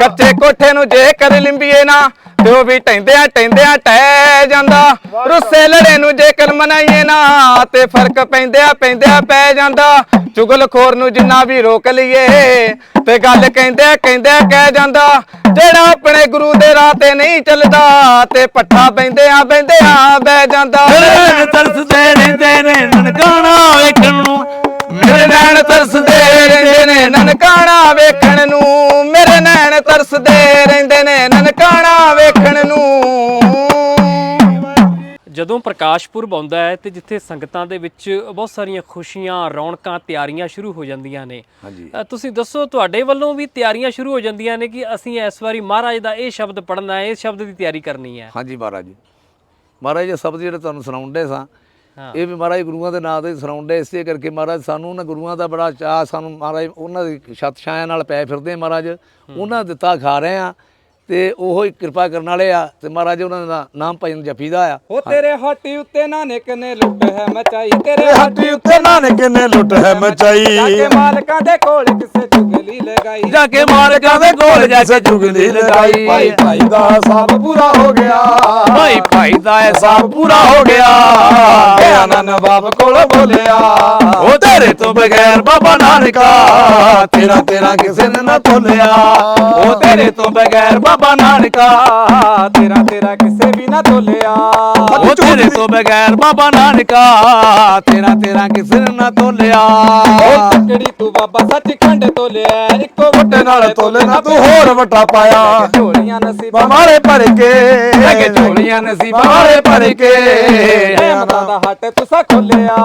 ਕੱਚੇ ਕੋਠੇ ਨੂੰ ਜੇ ਕਰ ਲਿੰਬੀਏ ਨਾ ਤੇ ਉਹ ਵੀ ਟੈਂਦਿਆਂ ਟੈਂਦਿਆਂ ਟਹਿ ਜਾਂਦਾ। ਰੁੱਸੇ ਲੜੇ ਨੂੰ ਜੇ ਕਲ ਮਨਾਈਏ ਨਾ ਤੇ ਫ਼ਰਕ ਪੈਂਦਿਆਂ ਪੈਂਦਿਆਂ ਪੈ ਜਾਂਦਾ। ਚੁਗਲਖੋਰ ਨੂੰ ਜਿੰਨਾ ਵੀ ਰੋਕ ਲਈਏ, ਤੇ ਗੱਲ ਕਹਿੰਦੇ ਕਹਿੰਦੇ ਕਹਿ ਜਾਂਦਾ, ਜਿਹੜਾ ਆਪਣੇ ਗੁਰੂ ਦੇ ਰਾਹ ਤੇ ਨਹੀਂ ਚੱਲਦਾ, ਤੇ ਪੱਠਾ ਬੈਂਦਿਆਂ ਬੈਂਦਿਆਂ ਬਹਿ ਜਾਂਦਾ। ਮੇਰੇ ਤਰਸਦੇ ਰਹਿੰਦੇ ਨੇ ਨਨਕਾਣਾ ਵੇਖਣ ਨੂੰ। ਮੇਰੇ ਨੈਣ ਤਰਸਦੇ ਰਹਿੰਦੇ ਨੇ ਨਨਕਾਣਾ ਵੇਖਣ ਨੂੰ। ਮੇਰੇ ਨੈਣ ਤਰਸਦੇ ਰਹਿੰਦੇ ਨੇ ਨਨਕਾਣਾ ਵੇਖਣ ਨੂੰ। ਜਦੋਂ ਪ੍ਰਕਾਸ਼ ਪੁਰਬ ਆਉਂਦਾ ਹੈ ਤੇ ਜਿੱਥੇ ਸੰਗਤਾਂ ਦੇ ਵਿੱਚ ਬਹੁਤ ਸਾਰੀਆਂ ਖੁਸ਼ੀਆਂ ਰੌਣਕਾਂ ਤਿਆਰੀਆਂ ਸ਼ੁਰੂ ਹੋ ਜਾਂਦੀਆਂ ਨੇ। ਹਾਂਜੀ। ਅ, ਤੁਸੀਂ ਦੱਸੋ ਤੁਹਾਡੇ ਵੱਲੋਂ ਵੀ ਤਿਆਰੀਆਂ ਸ਼ੁਰੂ ਹੋ ਜਾਂਦੀਆਂ ਨੇ ਕਿ ਅਸੀਂ ਇਸ ਵਾਰੀ ਮਹਾਰਾਜ ਦਾ ਇਹ ਸ਼ਬਦ ਪੜ੍ਹਨਾ ਹੈ ਇਸ ਸ਼ਬਦ ਦੀ ਤਿਆਰੀ ਕਰਨੀ ਹੈ? ਹਾਂਜੀ ਮਹਾਰਾਜ ਜੀ। ਮਹਾਰਾਜ ਇਹ ਸ਼ਬਦ ਜਿਹੜੇ ਤੁਹਾਨੂੰ ਸੁਣਾਉਂਦੇ ਸਾਂ ਹਾਂ। ਇਹ ਵੀ ਮਹਾਰਾਜ ਗੁਰੂਆਂ ਦੇ ਨਾਂ ਤੇ ਸੁਣਾਉਂਦੇ ਇਸੇ ਕਰਕੇ ਮਹਾਰਾਜ ਸਾਨੂੰ ਉਹਨਾਂ ਗੁਰੂਆਂ ਦਾ ਬੜਾ ਚਾਹ ਸਾਨੂੰ ਮਹਾਰਾਜ ਉਹਨਾਂ ਦੀ ਛੱਤ ਛਾਇਆ ਨਾਲ ਪੈ ਫਿਰਦੇ ਹਾਂ ਮਹਾਰਾਜ। ਉਹਨਾਂ ਦਾ ਦਿੱਤਾ ਖਾ ਰਹੇ ਆ ਤੇ ਉਹੋ ਹੀ ਕਿਰਪਾ ਕਰਨ ਵਾਲੇ ਆ ਤੇ ਮਹਾਰਾਜ ਉਹਨਾਂ ਦਾ ਨਾਮ ਭਜਨ ਜਪੀਦਾ ਆ। ਹੋ ਤੇਰੇ ਹਾਟੀ ਉੱਤੇ ਨਾਨਕ ਨੇ ਲੁੱਟ ਹੈ ਮਚਾਈ। ਤੇਰੇ ਹੱਥੀ ਉੱਤੇ ਨਾਨਕ ਨੇ ਲੁੱਟ ਹੈ ਮਚਾਈ। ਜਾ ਕੇ ਮਾਲਕਾਂ ਦੇ ਕੋਲ ਕਿਸੇ ਚੁਗਲੀ ਲਗਾਈ। ਜਾ ਕੇ ਮਾਲਕਾਂ ਦੇ ਕੋਲ ਜਾ ਕੇ ਚੁਗਲੀ ਲਗਾਈ। ਭਾਈ ਭਾਈ ਦਾ ਹਿਸਾਬ ਪੂਰਾ ਹੋ ਗਿਆ। ਭਾਈ ਭਾਈ ਦਾ ਹਿਸਾਬ ਪੂਰਾ ਹੋ ਗਿਆ। ਗਿਆ ਨਾ ਨਵਾਬ ਕੋਲ ਬੋਲਿਆ। ਉਹ ਤੇਰੇ ਤੋਂ ਬਗੈਰ ਬਾਬਾ ਨਾਨਕਾ। ਤੇਰਾ ਤੇਰਾ ਕਿਸੇ ਨੇ ਨਾ ਤੋਲਿਆ ਉਹ ਤੇਰੇ ਤੋਂ ਬਗੈਰ ਬਾਬਾ ਨਾਨਕਾ ਤੇਰਾ ਤੇਰਾ ਕਿਸੇ ਵੀ ਨਾ ਤੋਲਿਆ। ਉਹ ਤੇਰੇ ਤੋਂ ਬਗੈਰ ਬਾਬਾ ਨਾਨਕਾ ਤੇਰਾ ਤੇਰਾ ਕਿਸੇ ਨੇ ਨਾ ਤੋਲਿਆ। ਉਹ ਤਕੜੀ ਤੂੰ ਬਾਬਾ ਸੱਚਖੰਡ ਤੋਲਿਆ? ਇੱਕੋ ਵੱਡੇ ਨਾਲ ਤੋਲੇ ਨਾ ਤੂੰ ਹੋਰ ਵਟਾ ਪਾਇਆ। ਝੋਲੀਆਂ ਨਸੀਬਾਂ ਮਾਰੇ ਭਰ ਕੇ। ਕਿ ਝੋਲੀਆਂ ਨਸੀਬਾਂ। ਵਾਲੇ ਭਰ ਕੇ। ਰਹਿਮਤਾਂ ਦਾ ਹੱਟ ਤੁਸਾਂ ਖੋਲਿਆ।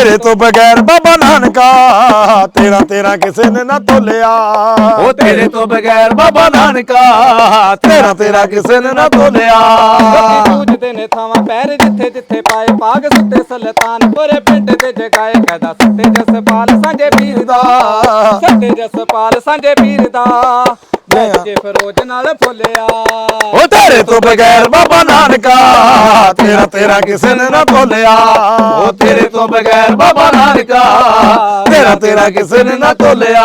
ਤੇਰੇ ਤੋਂ ਬਗੈਰ ਬਾਬਾ ਨਾਨਕਾ ਤੇਰਾ ਤੇਰਾ ਕਿਸੇ ਨੇ ਨਾ ਤੋਲਿਆ। ਉਹ ਤੇਰੇ ਤੋਂ ਬਗੈਰ ਬਾਬਾ ਨਾਨਕਾ ਤੇਰਾ ਤੇਰਾ ਕਿਸੇ ਨੇ ਨਾ ਤੋਲਿਆ। ਪੂਜਦੇ ਨੇ ਥਾਵਾਂ ਪੈਰ ਜਿੱਥੇ ਜਿੱਥੇ ਪਾਏ ਪਾਗ ਸੁੱਤੇ ਸੁਲਤਾਨਪੁਰ ਪਿੰਡ ਦੇ ਜਗਾਏ ਕਦਾ ਸੱਤੇ ਜਸਪਾਲ ਸਾਂਝੇ ਪੀਰ ਦਾ। ਸੱਤੇ ਜਸਪਾਲ ਸਾਂਝੇ ਪੀਰ ਦਾ। ਜੈ ਜੇ ਫਰੋਜ ਨਾਲ ਫੁੱਲਿਆ ਉਹ ਤੇਰੇ ਤੋਂ ਬਗੈਰ ਬਾਬਾ ਨਾਨਕਾ ਤੇਰਾ ਤੇਰਾ ਕਿਸੇ ਨੇ ਨਾ ਤੋਲਿਆ ਉਹ ਤੇਰੇ ਤੋਂ ਬਗੈਰ ਬਾਬਾ ਨਾਨਕਾ ਤੇਰਾ ਤੇਰਾ ਕਿਸੇ ਨੇ ਨਾ ਤੋਲਿਆ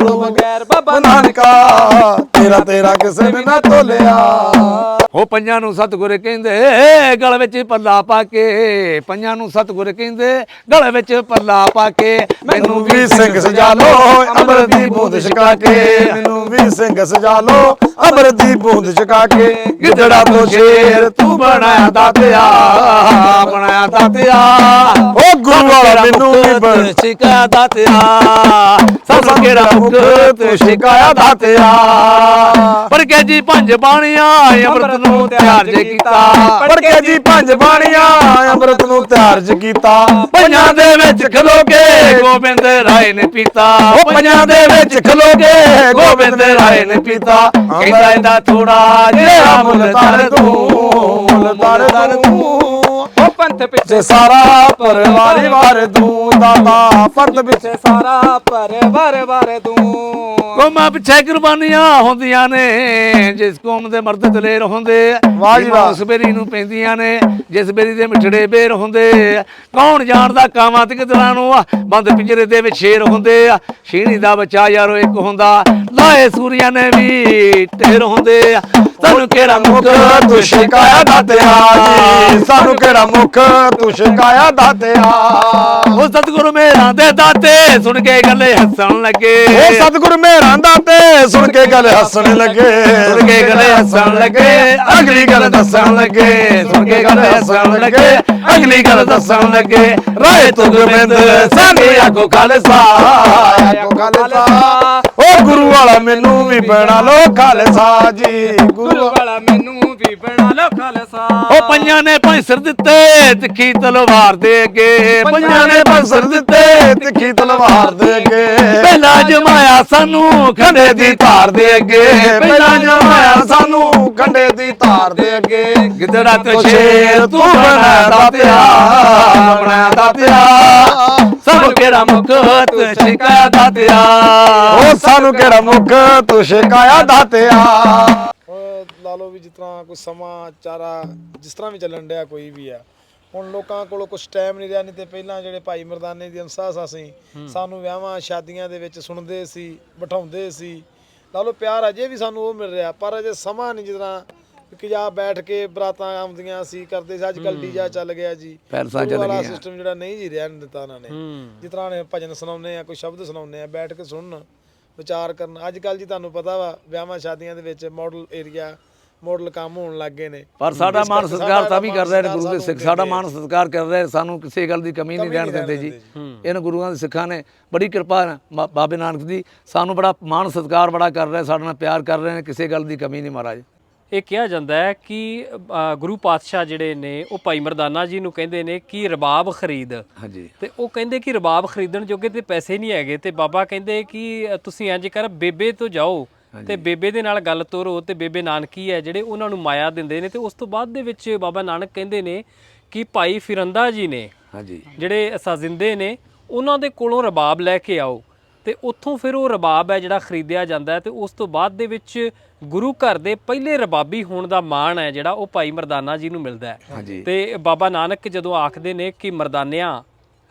ਤੋਂ ਬਗੈਰ ਬਾਬਾ ਨਾਨਕਾ ਤੇਰਾ ਤੇਰਾ ਕਿਸੇ ਨੇ ਨਾ ਤੋਲਿਆ ਉਹ ਪੰਜਾਂ ਨੂੰ ਸਤਿਗੁਰ ਕਹਿੰਦੇ ਗਲ ਵਿੱਚ ਪੱਲਾ ਪਾ ਕੇ। ਪੰਜਾਂ ਨੂੰ ਸਤਿਗੁਰ ਕਹਿੰਦੇ ਗਲ ਵਿੱਚ ਪੱਲਾ ਪਾ ਕੇ। ਮੈਨੂੰ ਵੀ ਸਿੰਘ ਸਜਾ ਲੋ ਅੰਮ੍ਰਿਤ ਦੀ ਬੂੰਦ ਛਕਾ ਕੇ। ਮੈਨੂੰ ਵੀ ਸਿੰਘ ਸਜਾ ਲੋ ਅੰਮ੍ਰਿਤ ਦੀ ਬੂੰਦ ਛਕਾ ਕੇ। ਗਿੱਦੜਾ ਤੋਂ ਸ਼ੇਰ ਤੂੰ ਬਣਾਇਆ ਦਾਤਿਆ ਬਣਾਇਆ ਦਾਤਿਆ ਉਹ ਗੁਰੂ ਵਾਲਾ ਮੈਨੂੰ ਵੀ ਬਣ। ਸਿਕਾ ਦਾਤਿਆ ਸਭ ਕਿਹੜਾ ਮੁਕਤ ਸਿਕਾਇਆ ਦਾਤਿਆ ਪਰ ਕੇ ਜੀ ਪੰਜ ਬਾਣੀਆਂ ਅੰਮ੍ਰਿਤ ਨੂੰ ਤਿਆਰ ਜੇ ਕੀਤਾ। ਪੜ ਕੇ ਜੀ ਪੰਜ ਬਾਣੀਆਂ ਅੰਮ੍ਰਿਤ ਨੂੰ ਤਿਆਰ ਜ ਕੀਤਾ। ਪੰਜਾਂ ਦੇ ਵਿੱਚ ਖਲੋ ਕੇ ਗੋਬਿੰਦ ਰਾਏ ਨੇ ਪੀਤਾ। ਉਹ ਪੰਜਾਂ ਦੇ ਵਿੱਚ ਖਲੋ ਕੇ ਗੋਬਿੰਦ ਰਾਏ ਨੇ ਪੀਤਾ। ਕਹਿੰਦਾ ਇਹਦਾ ਥੋੜਾ ਜਿਹਾ ਮੁੱਲ ਤਰ ਤੂੰ ਮੁੱਲ ਦਰ ਤੂੰ ਪੰਥ ਪਿੱਛੇ। ਸਾਰਾ ਪਰਿਵਾਰ ਵਾਰ ਤੂੰ ਦਾਤਾ ਫਰਦ ਵਿੱਚ ਪਿੱਛੇ ਸਾਰਾ ਪਰਿਵਾਰ ਵਾਰ ਤੂੰ ਕੌਮਾਂ ਪਿੱਛੇ ਕੁਰਬਾਨੀਆਂ ਹੁੰਦੀਆਂ ਨੇ ਜਿਸ ਕੌਮ ਦੇ ਮਰਦ ਦਲੇਰ ਹੁੰਦੇ ਵਾਹ ਜੀ ਵਾਹ। ਉਸ ਬੇਰੀ ਨੂੰ ਪੈਂਦੀਆਂ ਨੇ ਜਿਸ ਬੇਰੀ ਦੇ ਮਿੱਠੜੇ ਬੇਰ ਹੁੰਦੇ ਕੌਣ ਜਾਣਦਾ ਕਾਵਾਂ ਤੇ ਕਿਦਰਾਂ ਨੂੰ ਆ ਬੰਦ ਪਿੰਜਰੇ ਦੇ ਵਿੱਚ ਸ਼ੇਰ ਹੁੰਦੇ ਆ। ਸ਼ੀਣੀ ਦਾ ਬੱਚਾ ਯਾਰੋ ਇੱਕ ਹੁੰਦਾ ਲਾਏ ਸੂਰੀਆਂ ਨੇ ਵੀ ਢੇਰ ਹੁੰਦੇ ਆ। ਤੈਨੂੰ ਕਿਹੜਾ ਮੁੱਖ ਤੂੰ ਸ਼ਿਕਾਇਆ ਦਾਤਿਆ ਜੀ। ਸਾਨੂੰ ਕਿਹੜਾ ਮੁਖ ਤੂੰ ਸ਼ਿਕਾਇਆ ਦਾਤਿਆ। ਉਹ ਸਤਿਗੁਰੂ ਮੇਰਾਂ ਦੇ ਦਾਤੇ ਸੁਣ ਕੇ ਗੱਲੇ ਹੱਸਣ ਲੱਗੇ। ਉਹ ਸਤਿਗੁਰ ਮੇਹਰਾਂ ਦਾਤੇ ਸੁਣ ਕੇ ਗੱਲ ਹੱਸਣ ਲੱਗੇ। ਸੁਣ ਕੇ ਗੱਲੇ ਹੱਸਣ ਲੱਗੇ ਅਗਲੀ ਗੱਲ ਦੱਸਣ ਲੱਗੇ ਸੁਣ ਕੇ ਗੱਲੇ ਹੱਸਣ ਲੱਗੇ। ਅਗਲੀ ਗੱਲ ਦੱਸਣ ਲੱਗੇ ਰਾਏ ਤੁਗ ਬਿੰਦ ਸੰਗੇ ਆਗੋ ਖਾਲਸਾ। ਕੋ ਖਾਲਸਾ ਉਹ ਗੁਰੂ ਵਾਲਾ ਮੈਨੂੰ ਵੀ ਬਣਾ ਲੋ ਖਾਲਸਾ ਜੀ। ਗੁਰੂ ਵਾਲਾ ਮੈਨੂੰ ਵੀ ਬਣਾ ਲੋ ਖਾਲਸਾ। ਉਹ ਪੰਜਾਂ ਨੇ ਪੈਸਰ ਦਿੱਤੇ ਤਿੱਖੀ ਤਲਵਾਰ ਦੇ ਅੱਗੇ। ਪੰਜਾਂ ਨੇ ਪੈਸਰ ਦਿੱਤੇ ਤਿੱਖੀ ਤਲਵਾਰ ਦੇ ਅੱਗੇ। ਪਹਿਲਾ ਜਮਾਇਆ ਸਾਨੂੰ ਖੰਡੇ ਦੀ ਧਾਰ ਦੇ ਅੱਗੇ। ਪਹਿਲਾਂ ਜਮਾਇਆ ਸਾਨੂੰ ਕੰਡੇ ਦੀ ਧਾਰ ਦੇ ਅੱਗੇ। ਗਿੱਦੜਾ ਤੇ ਸ਼ੇਰ ਤੂੰ ਬਣਾਇਆ ਦਾਤਿਆ ਬਣਾਇਆ ਦਾਤਿਆ ਸਭ ਕਿਹੜਾ ਮੁਕਤ ਸ਼ਿਕਾਇਤ ਦਾਤਿਆ ਉਹ ਸਾਨੂੰ ਕਿਹੜਾ ਮੁਖ ਤੂੰ ਸ਼ਿਕਾਇਆ ਦਾਤਿਆ ਲਾ ਲਓ ਵੀ ਜਿਸ ਤਰ੍ਹਾਂ ਕੋਈ ਸਮਾਂ ਚਾਰਾ ਜਿਸ ਤਰ੍ਹਾਂ ਵੀ ਚੱਲਣ ਡਿਆ ਕੋਈ ਵੀ ਆ। ਹੁਣ ਲੋਕਾਂ ਕੋਲ ਕੁਝ ਟਾਈਮ ਨਹੀਂ ਰਿਹਾ ਨਹੀਂ ਤੇ ਪਹਿਲਾਂ ਜਿਹੜੇ ਭਾਈ ਮਰਦਾਨੇ ਦੀ ਅਨਸਾਸ ਅਸੀਂ ਸਾਨੂੰ ਵਿਆਹਾਂ ਸ਼ਾਦੀਆਂ ਦੇ ਵਿੱਚ ਸੁਣਦੇ ਸੀ ਬਿਠਾਉਂਦੇ ਸੀ। ਲਾ ਲਓ ਪਿਆਰ ਅਜੇ ਵੀ ਸਾਨੂੰ ਉਹ ਮਿਲ ਰਿਹਾ ਪਰ ਅਜੇ ਸਮਾਂ ਨਹੀਂ ਜਿਸ ਤਰ੍ਹਾਂ ਕਿ ਜਾ ਬੈਠ ਕੇ ਬਰਾਤਾਂ ਆਉਂਦੀਆਂ ਸੀ ਕਰਦੇ ਸੀ ਅੱਜ ਕੱਲ ਡੀਜਾ ਚੱਲ ਗਿਆ ਜੀ। ਪੈਲਸਾਂ ਚੱਲ ਗਈਆਂ। ਸਿਸਟਮ ਜਿਹੜਾ ਨਹੀਂ ਜੀ ਰਿਹਾ ਨਹੀਂ ਦਿੱਤਾ ਉਹਨਾਂ ਨੇ ਜਿਸ ਤਰ੍ਹਾਂ ਨੇ ਭਜਨ ਸੁਣਾਉਂਦੇ ਆ ਕੋਈ ਸ਼ਬਦ ਸੁਣਾਉਂਦੇ ਆ ਬੈਠ ਕੇ ਸੁਣਨ ਵਿਚਾਰ ਕਰਨ। ਅੱਜ ਕੱਲ ਜੀ ਤੁਹਾਨੂੰ ਪਤਾ ਵਾ ਵਿਆਹਾਂ ਸ਼ਾਦੀਆਂ ਦੇ ਵਿੱਚ ਮਾਡਲ ਏਰੀਆ ਮਾਡਲ ਕੰਮ ਹੋਣ ਲੱਗ ਗਏ ਨੇ। ਪਰ ਸਾਡਾ ਮਾਨ ਸਤਿਕਾਰ ਤਾਂ ਵੀ ਮਾਣ ਕਰ ਰਹੇ ਨੇ ਗੁਰੂ ਦੇ ਸਿੱਖ। ਸਾਡਾ ਮਾਨ ਸਤਿਕਾਰ ਕਰ ਰਹੇ ਸਾਨੂੰ ਕਿਸੇ ਗੱਲ ਦੀ ਕਮੀ ਨਹੀਂ ਰਹਿਣ ਦਿੰਦੇ ਰਹਿਣ ਜੀ। ਇਹਨਾਂ ਗੁਰੂਆਂ ਦੇ ਸਿੱਖਾਂ ਨੇ ਬੜੀ ਕਿਰਪਾ ਬਾਬੇ ਨਾਨਕ ਦੀ ਸਾਨੂੰ ਬੜਾ ਮਾਨ ਸਤਿਕਾਰ ਬੜਾ ਕਰ ਰਹੇ ਸਾਡੇ ਨਾਲ ਪਿਆਰ ਕਰ ਰਹੇ ਨੇ ਕਿਸੇ ਗੱਲ ਦੀ ਕਮੀ ਨਹੀਂ ਮਹਾਰਾਜ। ਇਹ ਕਿਹਾ ਜਾਂਦਾ ਹੈ ਕਿ ਗੁਰੂ ਪਾਤਸ਼ਾਹ ਜਿਹੜੇ ਨੇ ਉਹ ਭਾਈ ਮਰਦਾਨਾ ਜੀ ਨੂੰ ਕਹਿੰਦੇ ਨੇ ਕਿ ਰਬਾਬ ਖਰੀਦ। ਹਾਂਜੀ। ਤੇ ਉਹ ਕਹਿੰਦੇ ਕਿ ਰਬਾਬ ਖਰੀਦਣ ਜੋਗੇ ਤੇ ਪੈਸੇ ਨਹੀਂ ਹੈਗੇ ਤੇ ਬਾਬਾ ਕਹਿੰਦੇ ਕਿ ਤੁਸੀਂ ਇੰਜ ਕਰ ਬੇਬੇ ਤੋਂ ਜਾਓ ਤੇ ਬੇਬੇ ਦੇ ਨਾਲ ਗੱਲ ਤੋਰੋ ਤੇ ਬੇਬੇ ਨਾਨਕੀ ਹੈ ਜਿਹੜੇ ਉਹਨਾਂ ਨੂੰ ਮਾਇਆ ਦਿੰਦੇ ਨੇ ਤੇ ਉਸ ਤੋਂ ਬਾਅਦ ਦੇ ਵਿੱਚ ਬਾਬਾ ਨਾਨਕ ਕਹਿੰਦੇ ਨੇ ਕਿ ਭਾਈ ਫਿਰੰਦਾ ਜੀ ਨੇ ਹਾਂਜੀ। ਜਿਹੜੇ ਸਾਜ਼ਿੰਦੇ ਨੇ ਉਹਨਾਂ ਦੇ ਕੋਲੋਂ ਰਬਾਬ ਲੈ ਕੇ ਆਓ। ਤੇ ਉੱਥੋਂ ਫਿਰ ਉਹ ਰਬਾਬ ਹੈ ਜਿਹੜਾ ਖਰੀਦਿਆ ਜਾਂਦਾ ਹੈ ਤੇ ਉਸ ਤੋਂ ਬਾਅਦ ਦੇ ਵਿੱਚ ਗੁਰੂ ਘਰ ਦੇ ਪਹਿਲੇ ਰਬਾਬੀ ਹੋਣ ਦਾ ਮਾਣ ਹੈ ਜਿਹੜਾ ਉਹ ਭਾਈ ਮਰਦਾਨਾ ਜੀ ਨੂੰ ਮਿਲਦਾ ਹੈ। ਤੇ ਬਾਬਾ ਨਾਨਕ ਜਦੋਂ ਆਖਦੇ ਨੇ ਕਿ ਮਰਦਾਨਿਆਂ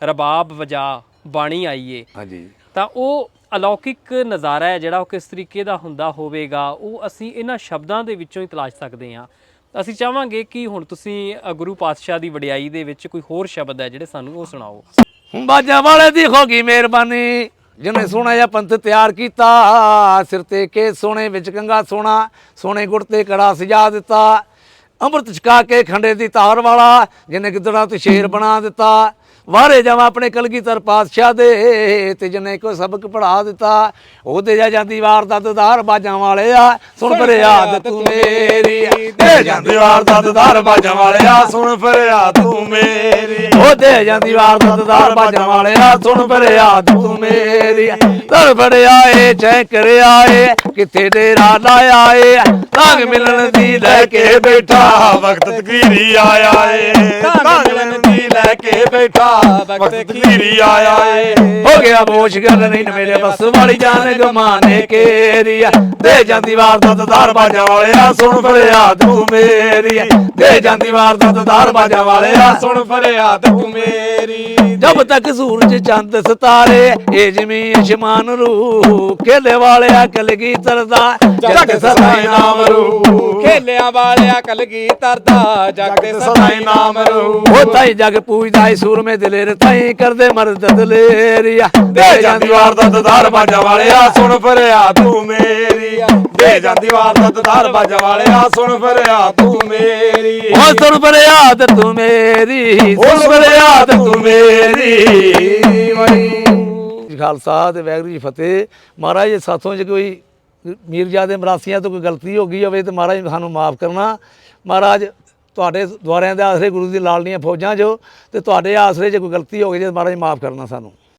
ਰਬਾਬ ਵਜਾ ਬਾਣੀ ਆਈਏ ਹਾਂਜੀ। ਤਾਂ ਉਹ ਅਲੌਕਿਕ ਨਜ਼ਾਰਾ ਹੈ ਜਿਹੜਾ ਉਹ ਕਿਸ ਤਰੀਕੇ ਦਾ ਹੁੰਦਾ ਹੋਵੇਗਾ ਉਹ ਅਸੀਂ ਇਹਨਾਂ ਸ਼ਬਦਾਂ ਦੇ ਵਿੱਚੋਂ ਹੀ ਤਲਾਸ਼ ਸਕਦੇ ਹਾਂ। ਅਸੀਂ ਚਾਹਾਂਗੇ ਕਿ ਹੁਣ ਤੁਸੀਂ ਗੁਰੂ ਪਾਤਸ਼ਾਹ ਦੀ ਵਡਿਆਈ ਦੇ ਵਿੱਚ ਕੋਈ ਹੋਰ ਸ਼ਬਦ ਹੈ ਜਿਹੜੇ ਸਾਨੂੰ ਉਹ ਸੁਣਾਓ। ਬਾਜਾਂ ਵਾਲੇ ਦੀ ਹੋ ਗਈ ਮਿਹਰਬਾਨੀ। ਜਿਹਨੇ ਸੋਹਣਾ ਜਿਹਾ ਪੰਥ ਤਿਆਰ ਕੀਤਾ, ਸਿਰ ਤੇ ਕੇ ਸੋਹਣੇ, ਵਿੱਚ ਕੰਗਾ ਸੋਹਣਾ, ਸੋਹਣੇ ਗੁੜ ਤੇ ਕੜਾ ਸਜਾ ਦਿੱਤਾ, ਅੰਮ੍ਰਿਤ ਛਕਾ ਕੇ ਖੰਡੇ ਦੀ ਤਾਰ ਵਾਲਾ, ਜਿਹਨੇ ਗਿੱਦੜਾਂ ਤੇ ਸ਼ੇਰ ਬਣਾ ਦਿੱਤਾ। ਵਾਰੇ ਜਾਵਾਂ ਆਪਣੇ ਕਲਗੀਧਰ ਪਾਤਸ਼ਾਹ ਦੇ ਤੇ ਜਿਹਨੇ ਕੋਈ ਸਬਕ ਪੜਾ ਦਿੱਤਾ ਉਹਦੇ ਜਾ ਜਾਂਦੀ ਵਾਰ ਦਾ ਦਦਾਰ ਬਾਜਾਂ ਵਾਲਿਆ। ਸੁਣ ਫਰਿਆਦ ਤੂੰ ਮੇਰੀ। ਦੇ ਜਾਂਦੀ ਵਾਰ ਦਾ ਦਦਾਰ ਬਾਜਾਂ ਵਾਲਿਆ ਸੁਣ ਫਰਿਆਦ ਤੂੰ ਮੇਰੀ। ਉਹ ਦੇ ਜਾਂਦੀ ਵਾਰ ਦਦਾਰ ਬਾਜਾਂ ਵਾਲਿਆ ਸੁਣ ਫਰਿਆਦ ਤੂੰ ਮੇਰੀ। ਤਰ ਫੜਿਆ ਏ ਚੈ ਕਰਿਆ ਏ ਕਿੱਥੇ ਡੇਰਾ ਲਾਇਆ ਏ ਤਾਂਗ ਮਿਲਣ ਦੀ ਲੈ ਕੇ ਬੈਠਾ ਵਕਤ ਤਕਦੀਰੀ ਆਇਆ ਏ ਤਾਂ ਮਿਲਣ ਦੀ ਲੈ ਕੇ ਬੈਠਾ ਵਕਤ ਤਕਦੀਰੀ ਆਇਆ ਏ। ਹੋ ਗਿਆ ਬੋਝ ਗੱਲ ਨਹੀਂ ਮੇਰੇ ਬਸ ਵਾਲੀ ਜਾਨ ਗਮਾਨੇ ਕੇਰੀ ਦੇ ਜਾਂਦੀ ਵਾਰ ਦਦਾਰ ਬਾਜਾਂ ਵਾਲਿਆ ਸੁਣ ਫਰਿਆਦ ਤੂੰ ਮੇਰੀ ਦੇ ਜਾਂਦੀ ਵਾਰ ਦਦਾਰ ਬਾਜਾਂ ਵਾਲਿਆ ਸੁਣ ਫਰਿਆਦ ਤੂੰ ਮੇਰੀ। ਜਬ ਤੱਕ ਸੂਰਜ ਚੰਦ ਸਤਾਰੇ ਇਹ ਜ਼ਮੀਨ ਅਸ਼ਮਾਨ ਰੂ ਖੇਲੇ ਵਾਲਿਆ ਕਲਗੀ ਤਰਦਾ ਜਗ ਸਦਾਈ ਨਾਮ ਰੂ ਖੇਲਿਆਂ ਵਾਲਿਆ ਕਲਗੀ ਤਰਦਾ ਜਗ ਦੇ ਸਦਾਈ ਨਾਮ ਰੂ ਉਹ ਤਾਈ ਜਗ ਪੂਜਦਾ ਏ ਸੂਰਮੇ ਦਲੇਰ ਤਾਈ ਕਰਦੇ ਮਰਦ ਦਲੇਰੀਆ। ਦੇ ਜਾਂਦੀ ਵਾਰ ਦਾ ਦਦਾਰ ਬਾਜਾ ਵਾਲਿਆ ਸੁਣ ਫਰਿਆਦ ਤੂੰ ਮੇਰੀ ਦੇ ਜਾਂਦੀ ਵਾਰ ਦਾ ਦਦਾਰ ਬਾਜਾ ਵਾਲਿਆ ਸੁਣ ਫਰਿਆਦ ਤੂੰ ਮੇਰੀ ਉਹ ਸੁਣ ਫਰਿਆਦ ਤੂੰ ਮੇਰੀ ਸੁਣ ਫਰਿਆਦ ਤੂੰ ਮੇਰੀ। ਜੀ ਖਾਲਸਾ ਤੇ ਵੈਗਰੂ ਜੀ ਫਤਿਹ। ਮਹਾਰਾਜ ਜੀ ਸਾਥੋਂ ਜੇ ਕੋਈ ਮੀਰਜ਼ਾਦੇ ਮਰਾਸੀਆਂ ਤੋਂ ਕੋਈ ਗਲਤੀ ਹੋ ਗਈ ਹੋਵੇ ਤੇ ਮਹਾਰਾਜ ਸਾਨੂੰ ਮਾਫ ਕਰਨਾ। ਮਹਾਰਾਜ ਤੁਹਾਡੇ ਦੁਆਰਿਆਂ ਦੇ ਆਸਰੇ ਗੁਰੂ ਦੀ ਲਾਲਨੀਆਂ ਫੌਜਾਂ ਜੋ ਤੇ ਤੁਹਾਡੇ ਆਸਰੇ ਜੇ ਕੋਈ ਗਲਤੀ ਹੋ ਗਈ ਜੇ ਮਹਾਰਾਜ ਮਾਫ ਕਰਨਾ ਸਾਨੂੰ।